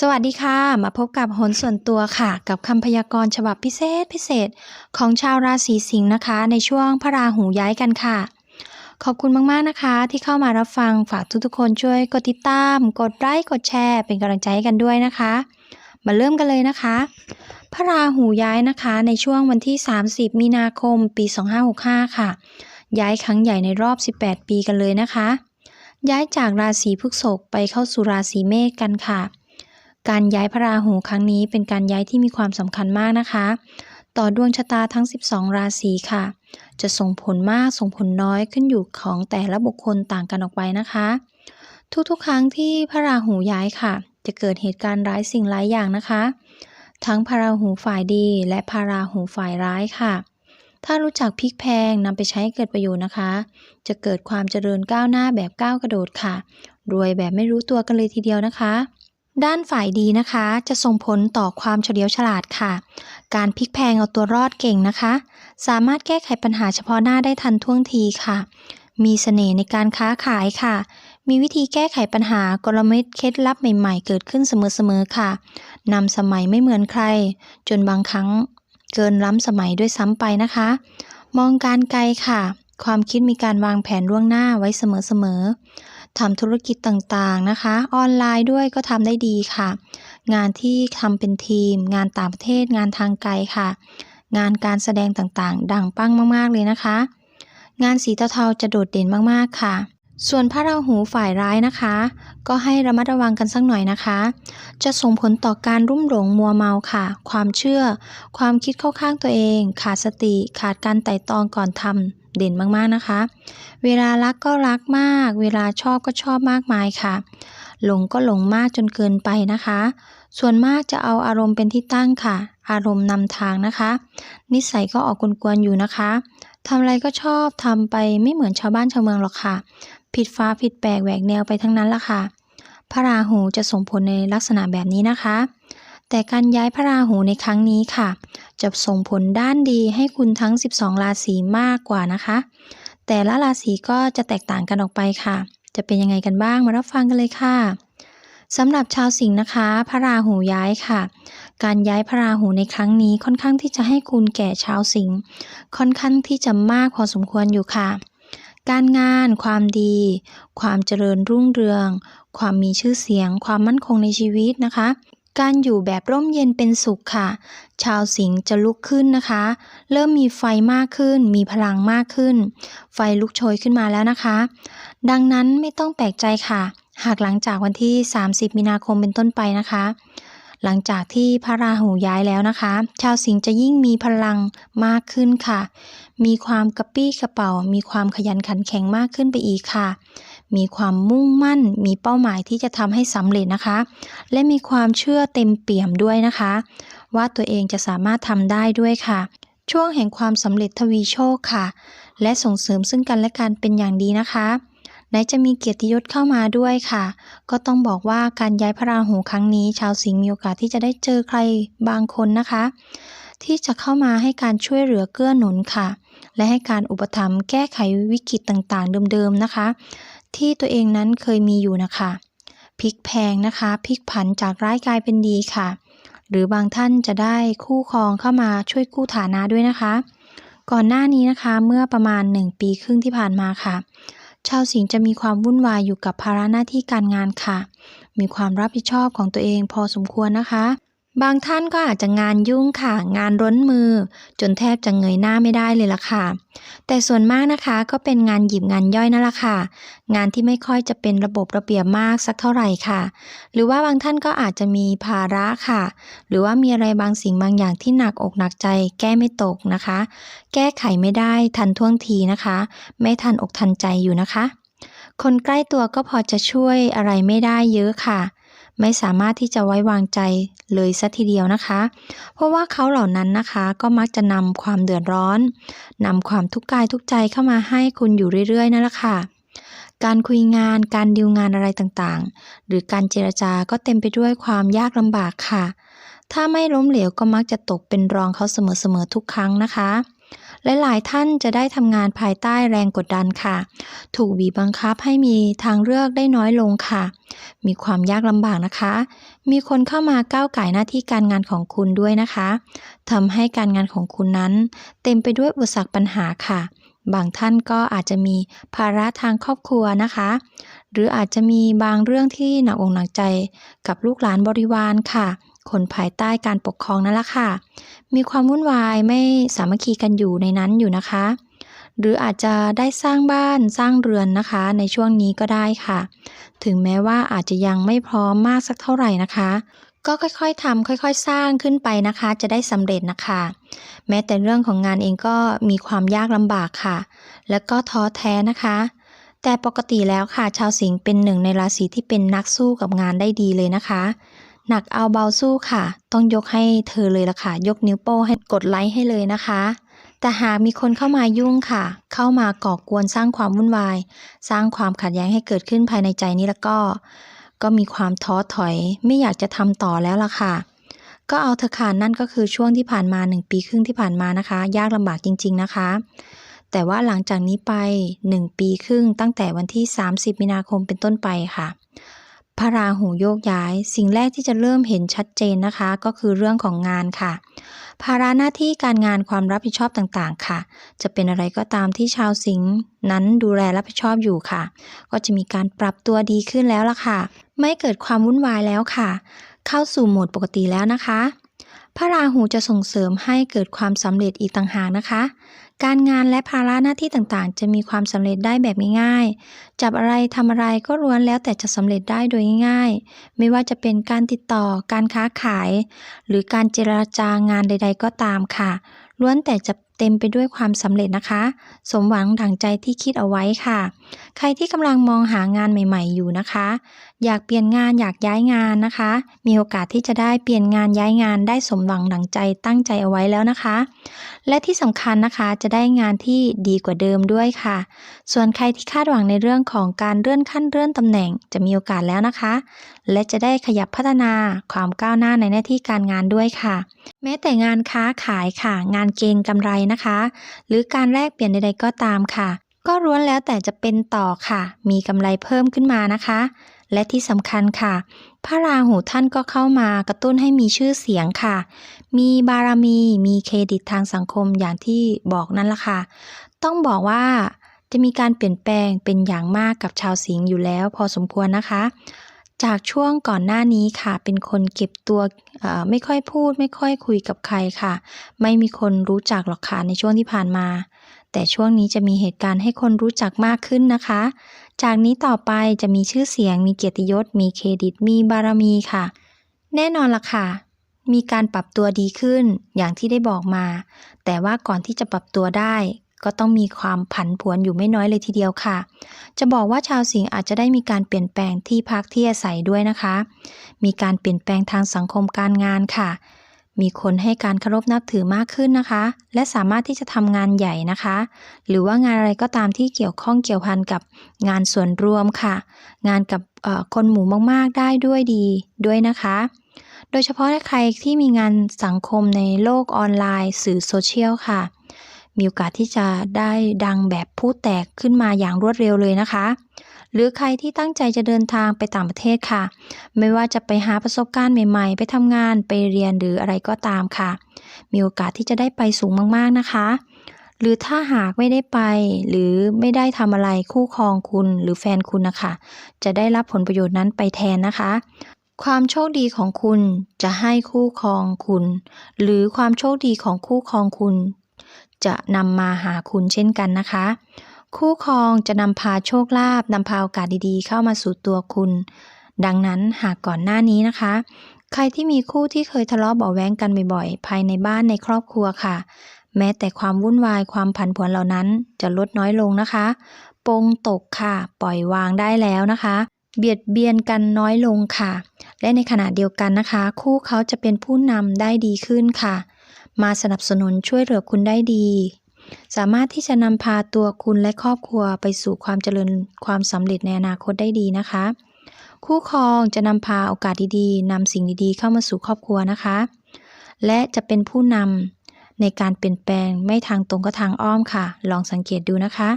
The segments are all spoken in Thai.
สวัสดีค่ะ มาพบกับโหนส่วนตัวค่ะ กับคำพยากรณ์ฉบับพิเศษพิเศษ ของชาวราศีสิงห์นะคะ ในช่วงพระราหูย้ายกันค่ะ ขอบคุณมาก ๆ นะคะ ที่เข้ามารับฟังฝากทุก ๆ คนช่วยกดติดตาม กดไลค์กดแชร์ เป็นกำลังใจให้กันด้วยนะคะ มาเริ่มกันเลยนะคะ พระราหูย้ายนะคะ ในช่วงวันที่ 30 มีนาคม ปี 2565 ค่ะ ย้ายครั้งใหญ่ในรอบ 18 ปีกันเลยนะคะ ย้ายจากราศีพฤษภไปเข้าสู่ราศีเมษกันค่ะ การย้ายพระราหูครั้งนี้เป็นการย้ายที่มีความสำคัญมากนะคะ ต่อดวงชะตาทั้ง 12 ราศีค่ะ จะส่งผลมากส่งผลน้อยขึ้นอยู่ของแต่ละบุคคลต่างกันออกไปนะคะ ทุกๆ ครั้งที่พระราหูย้ายค่ะ จะเกิดเหตุการณ์ร้ายสิ่งหลายอย่างนะคะ ทั้งพระราหูฝ่ายดีและพระราหูฝ่ายร้ายค่ะ ถ้ารู้จักพลิกแพงนำไปใช้ให้เกิดประโยชน์นะคะ จะเกิดความเจริญก้าวหน้าแบบก้าวกระโดดค่ะ รวยแบบไม่รู้ตัวกันเลยทีเดียวนะคะ ด้านฝ่ายดีนะคะจะส่งผลต่อความเฉลียวฉลาดค่ะ การพลิกแพงเอาตัวรอดเก่งนะคะ สามารถแก้ไขปัญหาเฉพาะหน้าได้ทันท่วงทีค่ะ มีเสน่ห์ในการค้าขายค่ะ มีวิธีแก้ไขปัญหากลเม็ดเคล็ดลับใหม่ๆ เกิดขึ้นเสมอๆค่ะนำสมัยไม่เหมือนใคร จนบางครั้งเกินล้ำสมัยด้วยซ้ำไปนะคะ มองการไกลค่ะ ความคิดมีการวางแผนล่วงหน้าไว้เสมอๆ ทำธุรกิจต่างๆนะคะ ออนไลน์ด้วยก็ทำได้ดีค่ะ งานที่ทำเป็นทีม งานต่างประเทศ งานทางไกลค่ะ งานการแสดงต่างๆ ดังปังมากๆเลยนะคะ งานสีเทาๆจะโดดเด่นมากๆค่ะส่วนพระราหูฝ่ายร้ายนะคะ ก็ให้ระมัดระวังกันสักหน่อยนะคะ จะส่งผลต่อการรุ่มหลงมัวเมาค่ะ ความเชื่อ ความคิดเข้าข้างตัวเอง ขาดสติ ขาดการไต่ตองก่อนทำ เด่นมากๆนะคะ เวลารักก็รักมาก เวลาชอบก็ชอบมากมายค่ะ หลงก็หลงมากจนเกินไปนะคะ ส่วนมากจะเอาอารมณ์เป็นที่ตั้งค่ะ อารมณ์นำทางนะคะ นิสัยก็ออกกวนๆอยู่นะคะทำอะไรก็ชอบทำไปไม่เหมือนชาวบ้านชาวเมืองหรอกค่ะ ผิดฟ้าผิดแปลกแหวกแนวไปทั้งนั้นละค่ะ พระราหูจะส่งผลในลักษณะแบบนี้นะคะ แต่การย้ายพระราหูในครั้งนี้ค่ะ จะส่งผลด้านดีให้คุณทั้ง 12 ราศีมากกว่านะคะ แต่ละราศีก็จะแตกต่างกันออกไปค่ะ จะเป็นยังไงกันบ้างมารับฟังกันเลยค่ะสำหรับชาวสิงห์นะคะ พระราหูย้ายค่ะ การย้ายพระราหูในครั้งนี้ค่อนข้างที่จะให้คุณแก่ชาวสิงห์ค่อนข้างที่จะมากพอสมควรอยู่ค่ะ การงาน ความดี ความเจริญรุ่งเรือง ความมีชื่อเสียง ความมั่นคงในชีวิตนะคะ การอยู่แบบร่มเย็นเป็นสุขค่ะ ชาวสิงห์จะลุกขึ้นนะคะ เริ่มมีไฟมากขึ้น มีพลังมากขึ้น ไฟลุกโชยขึ้นมาแล้วนะคะ ดังนั้นไม่ต้องแปลกใจค่ะ หากหลังจากวันที่ 30 มีนาคมเป็นต้นไปนะคะ หลังจากที่พระราหูย้ายแล้วนะคะ ชาวสิงห์จะยิ่งมีพลังมากขึ้นค่ะ มีความกระปี้กระเป๋า มีความขยันขันแข็งมากขึ้นไปอีกค่ะ มีความมุ่งมั่น มีเป้าหมายที่จะทำให้สำเร็จนะคะ และมีความเชื่อเต็มเปี่ยมด้วยนะคะ ว่าตัวเองจะสามารถทำได้ด้วยค่ะ ช่วงแห่งความสำเร็จทวีโชคค่ะ และส่งเสริมซึ่งกันและกันเป็นอย่างดีนะคะไหนจะมีเกียรติยศเข้ามาด้วยค่ะ ก็ต้องบอกว่าการย้ายพระราหูครั้งนี้ ชาวสิงห์มีโอกาสที่จะได้เจอใครบางคนนะคะ ที่จะเข้ามาให้การช่วยเหลือเกื้อหนุนค่ะ และให้การอุปถัมภ์แก้ไขวิกฤตต่างๆ เดิมๆนะคะ ที่ตัวเองนั้นเคยมีอยู่นะคะพลิกแพงนะคะพลิกผันจากร้ายกลายเป็นดีค่ะ หรือบางท่านจะได้คู่ครองเข้ามาช่วยกู้ฐานะด้วยนะคะ ก่อนหน้านี้นะคะเมื่อประมาณ 1 ปีครึ่งที่ผ่านมาค่ะ ชาวสิงห์จะมีความวุ่นวายอยู่กับภาระหน้าที่การงานค่ะ มีความรับผิดชอบของตัวเองพอสมควรนะคะ บางท่านก็อาจจะงานยุ่งค่ะ งานร้นมือ จนแทบจะเงยหน้าไม่ได้เลยล่ะค่ะ แต่ส่วนมากนะคะก็เป็นงานหยิบงานย่อยนั่นแหละค่ะ งานที่ไม่ค่อยจะเป็นระบบระเบียบมากสักเท่าไหร่ค่ะ หรือว่าบางท่านก็อาจจะมีภาระค่ะ หรือว่ามีอะไรบางสิ่งบางอย่างที่หนักอกหนักใจ แก้ไม่ตกนะคะ แก้ไขไม่ได้ทันท่วงทีนะคะ ไม่ทันอกทันใจอยู่นะคะ คนใกล้ตัวก็พอจะช่วยอะไรไม่ได้เยอะค่ะ ไม่สามารถที่จะไว้วางใจเลยสัทีเดียวนะคะ เพราะว่าเขาเหล่านั้นนะคะก็มักจะนำความเดือดร้อนนำความทุกข์กายทุกใจเข้ามาให้คุณอยู่เรื่อยๆนั่นแหละค่ะการคุยงาน การดีลงานอะไรต่างๆ หรือการเจรจาก็เต็มไปด้วยความยากลำบากค่ะ ถ้าไม่ล้มเหลวก็มักจะตกเป็นรองเขาเสมอๆทุกครั้งนะคะ หลายท่านจะได้ทำงานภายใต้แรงกดดันค่ะ ถูกบีบบังคับให้มีทางเลือกได้น้อยลงค่ะ มีความยากลำบากนะคะ มีคนเข้ามาก้าวไก่หน้าที่การงานของคุณด้วยนะคะทำให้การงานของคุณนั้น เต็มไปด้วยอุปสรรคปัญหาค่ะ บางท่านก็อาจจะมีภาระทางครอบครัวนะคะ หรืออาจจะมีบางเรื่องที่หนักอกหนักใจกับลูกหลานบริวารค่ะ คนภายใต้การปกครองนั่นแหละค่ะ มีความวุ่นวายไม่สามัคคีกันอยู่ในนั้นอยู่นะคะ หรืออาจจะได้สร้างบ้านสร้างเรือนนะคะ ในช่วงนี้ก็ได้ค่ะ ถึงแม้ว่าอาจจะยังไม่พร้อมมากสักเท่าไหร่นะคะ ก็ค่อยๆทำค่อยๆ สร้างขึ้นไปนะคะ จะได้สำเร็จนะคะ แม้แต่เรื่องของงานเองก็มีความยากลำบากค่ะ แล้วก็ท้อแท้นะคะแต่ปกติแล้วค่ะ ชาวสิงห์เป็นหนึ่งในราศีที่เป็นนักสู้กับงานได้ดีเลยนะคะ หนักเอาเบาสู้ค่ะ ต้องยกให้เธอเลยละค่ะ ยกนิ้วโป้ให้กดไลค์ให้เลยนะคะ แต่หากมีคนเข้ามายุ่งค่ะ เข้ามาก่อกวนสร้างความวุ่นวาย สร้างความขัดแย้งให้เกิดขึ้นภายในใจนี้แล้วก็ ก็มีความท้อถอย ไม่อยากจะทำต่อแล้วล่ะค่ะ ก็เอาเถอะค่ะนั่นก็คือช่วงที่ผ่านมา 1 ปีครึ่งที่ผ่านมานะคะ ยากลำบากจริง ๆนะคะแต่ว่าหลังจากนี้ไป 1 ปีครึ่งตั้งแต่วันที่ 30 มีนาคมเป็นต้นไปค่ะ พระราหูโยกย้าย สิ่งแรกที่จะเริ่มเห็นชัดเจนนะคะ ก็คือเรื่องของงานค่ะ ภาระหน้าที่การงานความรับผิดชอบต่างๆ ค่ะ จะเป็นอะไรก็ตามที่ชาวสิงห์นั้นดูแลรับผิดชอบอยู่ค่ะ ก็จะมีการปรับตัวดีขึ้นแล้วล่ะค่ะ ไม่เกิดความวุ่นวายแล้วค่ะ เข้าสู่โหมดปกติแล้วนะคะพระราหูจะส่งเสริมให้เกิดความสำเร็จอีกต่างหากนะคะ การงานและภาระหน้าที่ต่างๆ จะมีความสำเร็จได้แบบง่ายๆ จับอะไรทำอะไรก็ล้วนแล้วแต่จะสำเร็จได้โดยง่ายๆ ไม่ว่าจะเป็นการติดต่อ การค้าขาย หรือการเจรจางานใด ๆ ก็ตามค่ะ ล้วนแต่จะเต็มไปด้วยความสำเร็จนะคะ สมหวังดังใจที่คิดเอาไว้ค่ะ ใครที่กำลังมองหางานใหม่ ๆ อยู่นะคะ อยากเปลี่ยนงานอยากย้ายงานนะคะ มีโอกาสที่จะได้เปลี่ยนงานย้ายงานได้สมหวังดังใจตั้งใจเอาไว้แล้วนะคะ และที่สำคัญนะคะจะได้งานที่ดีกว่าเดิมด้วยค่ะ ส่วนใครที่คาดหวังในเรื่องของการเลื่อนขั้นเลื่อนตำแหน่งจะมีโอกาสแล้วนะคะ และจะได้ขยับพัฒนาความก้าวหน้าในหน้าที่การงานด้วยค่ะ แม้แต่งานค้าขายค่ะ งานเกณฑ์กำไรนะคะ หรือการแลกเปลี่ยนใดๆก็ตามค่ะ ก็ล้วนแล้วแต่จะเป็นต่อค่ะ มีกำไรเพิ่มขึ้นมานะคะ และที่สำคัญค่ะ พระราหูท่านก็เข้ามากระตุ้นให้มีชื่อเสียงค่ะ มีบารมี มีเครดิตทางสังคมอย่างที่บอกนั่นละค่ะ ต้องบอกว่าจะมีการเปลี่ยนแปลงเป็นอย่างมากกับชาวสิงห์อยู่แล้วพอสมควรนะคะ จากช่วงก่อนหน้านี้ค่ะ เป็นคนเก็บตัวไม่ค่อยพูด ไม่ค่อยคุยกับใครค่ะ ไม่มีคนรู้จักหรอกค่ะในช่วงที่ผ่านมา แต่ช่วงนี้จะมีเหตุการณ์ให้คนรู้จักมากขึ้นนะคะ จากนี้ต่อไปจะมีชื่อเสียง มีเกียรติยศ มีเครดิต มีบารมีค่ะ แน่นอนล่ะค่ะมีการปรับตัวดีขึ้นอย่างที่ได้บอกมา แต่ว่าก่อนที่จะปรับตัวได้ ก็ต้องมีความผันผวนอยู่ไม่น้อยเลยทีเดียวค่ะ จะบอกว่าชาวสิงห์อาจจะได้มีการเปลี่ยนแปลงที่พักที่อาศัยด้วยนะคะ มีการเปลี่ยนแปลงทางสังคมการงานค่ะ มีคนให้การเคารพนับถือมากขึ้นนะคะ และสามารถที่จะทำงานใหญ่นะคะ หรือว่างานอะไรก็ตามที่เกี่ยวข้องเกี่ยวพันกับงานส่วนรวมค่ะ งานกับคนหมู่มากๆได้ด้วยดีด้วยนะคะโดยเฉพาะถ้าใครที่มีงานสังคมในโลกออนไลน์ สื่อโซเชียลค่ะ มีโอกาสที่จะได้ดังแบบผู้แตกขึ้นมาอย่างรวดเร็วเลยนะคะ หรือใครที่ตั้งใจจะเดินทางไปต่างประเทศค่ะ ไม่ว่าจะไปหาประสบการณ์ใหม่ๆ ไปทำงานไปเรียนหรืออะไรก็ตามค่ะ มีโอกาสที่จะได้ไปสูงมากๆนะคะ หรือถ้าหากไม่ได้ไป หรือไม่ได้ทำอะไรคู่ครองคุณหรือแฟนคุณนะคะ จะได้รับผลประโยชน์นั้นไปแทนนะคะความโชคดีของคุณจะให้คู่ครองคุณ หรือความโชคดีของคู่ครองคุณ จะนำมาหาคุณเช่นกันนะคะ คู่ครองจะนำพาโชคลาภนำพาโอกาสดีๆ เข้ามาสู่ตัวคุณ ดังนั้นหากก่อนหน้านี้นะคะ ใครที่มีคู่ที่เคยทะเลาะเบาแว้งกันบ่อยๆ ภายในบ้านในครอบครัวค่ะ แม้แต่ความวุ่นวายความผันผวนเหล่านั้นจะลดน้อยลงนะคะปงตกค่ะ ปล่อยวางได้แล้วนะคะเบียดเบียนกันน้อยลงค่ะ และในขณะเดียวกันนะคะ คู่เขาจะเป็นผู้นำได้ดีขึ้นค่ะ มาสนับสนุนช่วยเหลือคุณได้ดี สามารถที่จะนำพาตัวคุณและครอบครัวไปสู่ความเจริญความสำเร็จในอนาคตได้ดีนะคะ คู่ครองจะนำพาโอกาสดีๆนำสิ่งดีๆ เข้ามาสู่ครอบครัวนะคะ และจะเป็นผู้นำในการเปลี่ยนแปลงไม่ทางตรงก็ทางอ้อมค่ะ ลองสังเกตดูนะคะ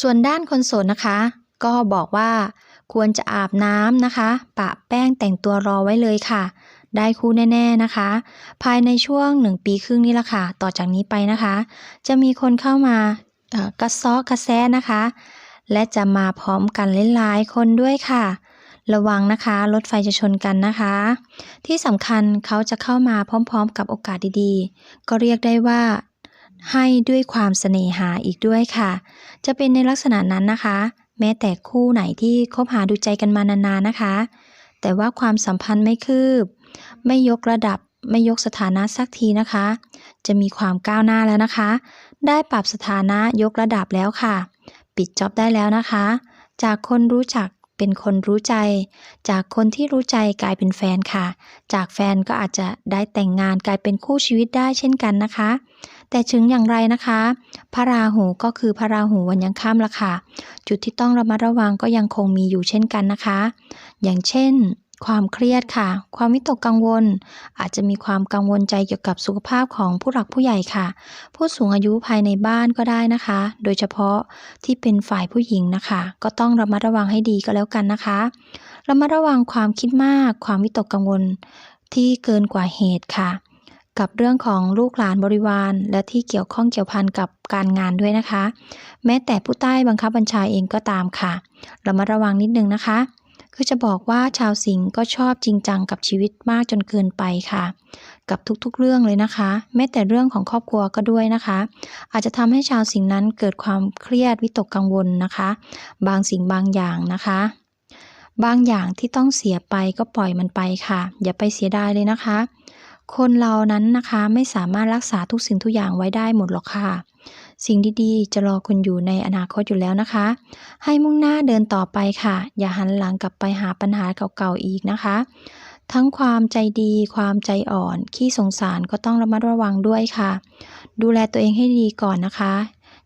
ส่วนด้านคนโสดนะคะ ก็บอกว่าควรจะอาบน้ำนะคะ ปะแป้งแต่งตัวรอไว้เลยค่ะ ได้คู่แน่ๆนะคะ ภายในช่วงหนึ่งปีครึ่งนี้ละค่ะ ต่อจากนี้ไปนะคะ จะมีคนเข้ามากระซ้อกระแซนะคะ และจะมาพร้อมกันหลายๆคนด้วยค่ะ ระวังนะคะรถไฟจะชนกันนะคะ ที่สำคัญเขาจะเข้ามาพร้อม ๆ กับโอกาสดีๆ ก็เรียกได้ว่าให้ด้วยความเสน่หาอีกด้วยค่ะ จะเป็นในลักษณะนั้นนะคะ แม้แต่คู่ไหนที่คบหาดูใจกันมานานๆนะคะ แต่ว่าความสัมพันธ์ไม่คืบ ไม่ยกระดับไม่ยกสถานะสักทีนะคะ จะมีความก้าวหน้าแล้วนะคะ ได้ปรับสถานะยกระดับแล้วค่ะ ปิดจ็อบได้แล้วนะคะ จากคนรู้จักเป็นคนรู้ใจ จากคนที่รู้ใจกลายเป็นแฟนค่ะ จากแฟนก็อาจจะได้แต่งงานกลายเป็นคู่ชีวิตได้เช่นกันนะคะ แต่ถึงอย่างไรนะคะ พระราหูก็คือพระราหูวันยังค่ำละค่ะ จุดที่ต้องระมัดระวังก็ยังคงมีอยู่เช่นกันนะคะ อย่างเช่น ความเครียดค่ะ ความวิตกกังวล อาจจะมีความกังวลใจเกี่ยวกับสุขภาพของผู้หลักผู้ใหญ่ค่ะ ผู้สูงอายุภายในบ้านก็ได้นะคะ โดยเฉพาะที่เป็นฝ่ายผู้หญิงนะคะ ก็ต้องระมัดระวังให้ดีก็แล้วกันนะคะ ระมัดระวังความคิดมาก ความวิตกกังวลที่เกินกว่าเหตุค่ะ กับเรื่องของลูกหลานบริวาร และที่เกี่ยวข้องเกี่ยวพันกับการงานด้วยนะคะ แม้แต่ผู้ใต้บังคับบัญชาเองก็ตามค่ะ ระมัดระวังนิดนึงนะคะ คือจะบอกว่าชาวสิงห์ก็ชอบจริงจังกับชีวิตมากจนเกินไปค่ะ กับทุกๆเรื่องเลยนะคะ แม้แต่เรื่องของครอบครัวก็ด้วยนะคะ อาจจะทำให้ชาวสิงห์นั้นเกิดความเครียดวิตกกังวลนะคะ บางสิ่งบางอย่างนะคะ บางอย่างที่ต้องเสียไปก็ปล่อยมันไปค่ะ อย่าไปเสียดายเลยนะคะ คนเรานั้นนะคะไม่สามารถรักษาทุกสิ่งทุกอย่างไว้ได้หมดหรอกค่ะ สิ่งดีๆ จะรอคุณอยู่ในอนาคตอยู่แล้วนะคะ ให้มุ่งหน้าเดินต่อไปค่ะ อย่าหันหลังกลับไปหาปัญหาเก่าๆอีกนะคะ ทั้งความใจดี ความใจอ่อน ขี้สงสารก็ต้องระมัดระวังด้วยค่ะ ดูแลตัวเองให้ดีก่อนนะคะ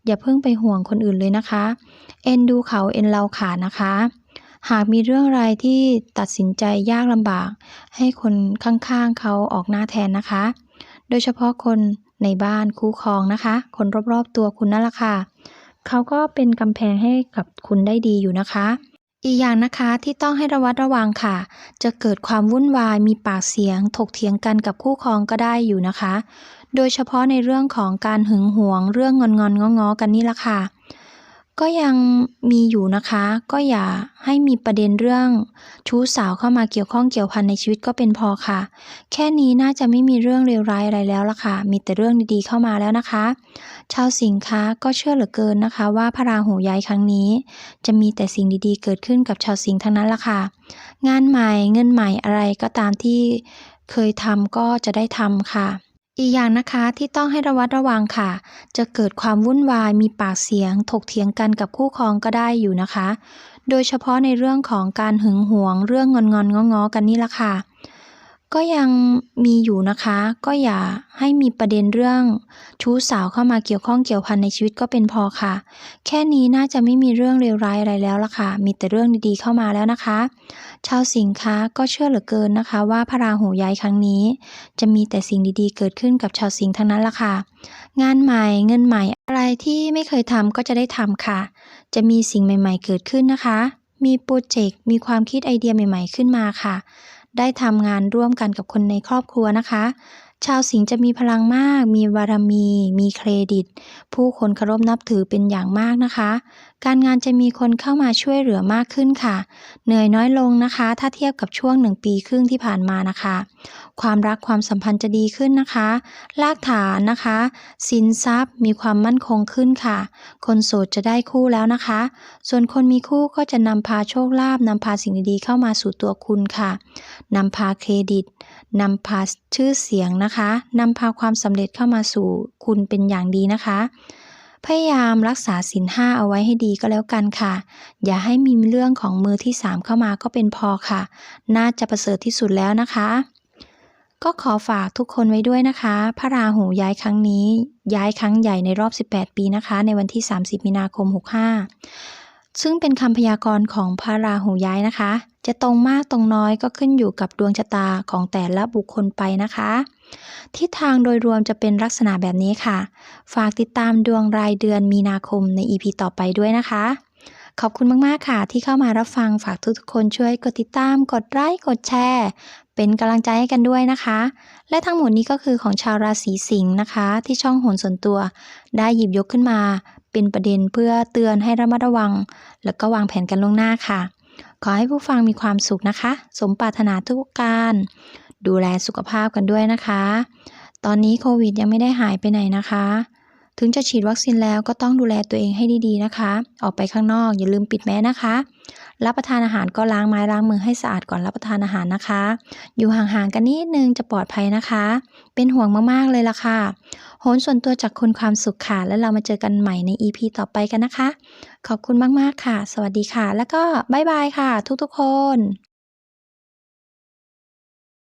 อย่าเพิ่งไปห่วงคนอื่นเลยนะคะ เอ็นดูเขาเอ็นเราขานะคะ หากมีเรื่องอะไรที่ตัดสินใจยากลำบาก ให้คนข้างๆเขาออกหน้าแทนนะคะ โดยเฉพาะคนในบ้านคู่ครองนะคะ คนรอบๆตัวคุณนั่นแหละค่ะเขาก็เป็นกำแพงให้กับคุณได้ดีอยู่นะคะ อีกอย่างนะคะที่ต้องให้ระวัดระวังค่ะ จะเกิดความวุ่นวายมีปากเสียง ถกเถียงกันกับคู่ครองก็ได้อยู่นะคะ โดยเฉพาะในเรื่องของการหึงหวง เรื่องงอนงอนง้อๆกันนี่ละค่ะ ก็ยังมีอยู่นะคะ ก็อย่าให้มีประเด็นเรื่อง ชู้สาวเข้ามาเกี่ยวข้องเกี่ยวพันในชีวิตก็เป็นพอค่ะ แค่นี้น่าจะไม่มีเรื่องเลวร้ายอะไรแล้วล่ะค่ะ มีแต่เรื่องดีๆเข้ามาแล้วนะคะ ชาวสิงห์คะก็เชื่อเหลือเกินนะคะ ว่าพระราหูย้ายครั้งนี้ จะมีแต่สิ่งดีๆ เกิดขึ้นกับชาวสิงห์ทั้งนั้นล่ะค่ะ งานใหม่เงินใหม่อะไรก็ตามที่เคยทำก็จะได้ทำค่ะ อีกอย่างนะคะที่ต้องให้ระวัดระวังค่ะ จะเกิดความวุ่นวายมีปากเสียง ถกเถียงกันกับคู่ครองก็ได้อยู่นะคะ โดยเฉพาะในเรื่องของการหึงหวง เรื่องงอนงอนง้อๆกันนี่ละค่ะ ก็ยังมีอยู่นะคะ ก็อย่าให้มีประเด็นเรื่อง ชู้สาวเข้ามาเกี่ยวข้องเกี่ยวพันในชีวิตก็เป็นพอค่ะ แค่นี้น่าจะไม่มีเรื่องเลวร้ายอะไรแล้วล่ะค่ะ มีแต่เรื่องดีๆเข้ามาแล้วนะคะ ชาวสิงห์คะก็เชื่อเหลือเกินนะคะ ว่าพระราหูย้ายครั้งนี้ จะมีแต่สิ่งดีๆ เกิดขึ้นกับชาวสิงห์ทั้งนั้นล่ะค่ะ งานใหม่เงินใหม่อะไรที่ไม่เคยทำก็จะได้ทำค่ะ จะมีสิ่งใหม่ ๆ เกิดขึ้นนะคะ มีโปรเจกต์มีความคิดไอเดียใหม่ ๆ ขึ้นมาค่ะ ได้ทำงานร่วมกันกับคนในครอบครัวนะคะ ชาวสิงห์จะมีพลังมาก มีบารมี มีเครดิต ผู้คนเคารพนับถือเป็นอย่างมากนะคะ การงานจะมีคนเข้ามาช่วยเหลือมากขึ้นค่ะ เหนื่อยน้อยลงนะคะ ถ้าเทียบกับช่วงหนึ่งปีครึ่งที่ผ่านมานะคะ ความรักความสัมพันธ์จะดีขึ้นนะคะรากฐานนะคะสินทรัพย์มีความมั่นคงขึ้นค่ะ คนโสดจะได้คู่แล้วนะคะ ส่วนคนมีคู่ก็จะนำพาโชคลาภนำพาสิ่งดีๆเข้ามาสู่ตัวคุณค่ะนำพาเครดิต นำพาชื่อเสียงนะคะนำพาความสำเร็จเข้ามาสู่คุณเป็นอย่างดีนะคะ พยายามรักษาศีลห้าเอาไว้ให้ดีก็แล้วกันค่ะ อย่าให้มีเรื่องของมือที่สามเข้ามาก็เป็นพอค่ะ น่าจะประเสริฐที่สุดแล้วนะคะ ก็ขอฝากทุกคนไว้ด้วยนะคะ พระราหูย้ายครั้งนี้ ย้ายครั้งใหญ่ในรอบ 18 ปีนะคะ ในวันที่ 30 มีนาคม 65ซึ่งเป็นคำพยากรณ์ของพระราหูย้ายนะคะ จะตรงมากตรงน้อยก็ขึ้นอยู่กับดวงชะตาของแต่ละบุคคลไปนะคะ ทิศทางโดยรวมจะเป็นลักษณะแบบนี้ค่ะ ฝากติดตามดวงรายเดือนมีนาคมใน EP ต่อไปด้วยนะคะ ขอบคุณมากๆค่ะ ที่เข้ามารับฟังฝากทุกๆคนช่วยกดติดตาม กดไลค์กดแชร์ เป็นกำลังใจให้กันด้วยนะคะ และทั้งหมดนี้ก็คือของชาวราศีสิงห์นะคะ ที่ช่องโหนส่วนตัว ได้หยิบยกขึ้นมา เป็นประเด็นเพื่อเตือนให้ระมัดระวัง แล้วก็วางแผนกันล่วงหน้าค่ะ ขอให้ผู้ฟังมีความสุขนะคะ สมปรารถนาทุกการ ดูแลสุขภาพกันด้วยนะคะ ตอนนี้โควิดยังไม่ได้หายไปไหนนะคะ ถึงจะฉีดวัคซีนแล้วก็ต้องดูแลตัวเองให้ดีๆนะคะ ออกไปข้างนอกอย่าลืมปิดแมสนะคะ รับประทานอาหารก็ล้างไม้ล้างมือให้สะอาดก่อนรับประทานอาหารนะคะ อยู่ห่างๆกันนิดนึงจะปลอดภัยนะคะ เป็นห่วงมากๆเลยล่ะค่ะโหนส่วนตัวจากคนความสุขค่ะ แล้วเรามาเจอกันใหม่ใน EP ต่อไปกันนะคะ ขอบคุณมากๆค่ะ สวัสดีค่ะ แล้วก็บ๊ายบายค่ะ ทุกๆคน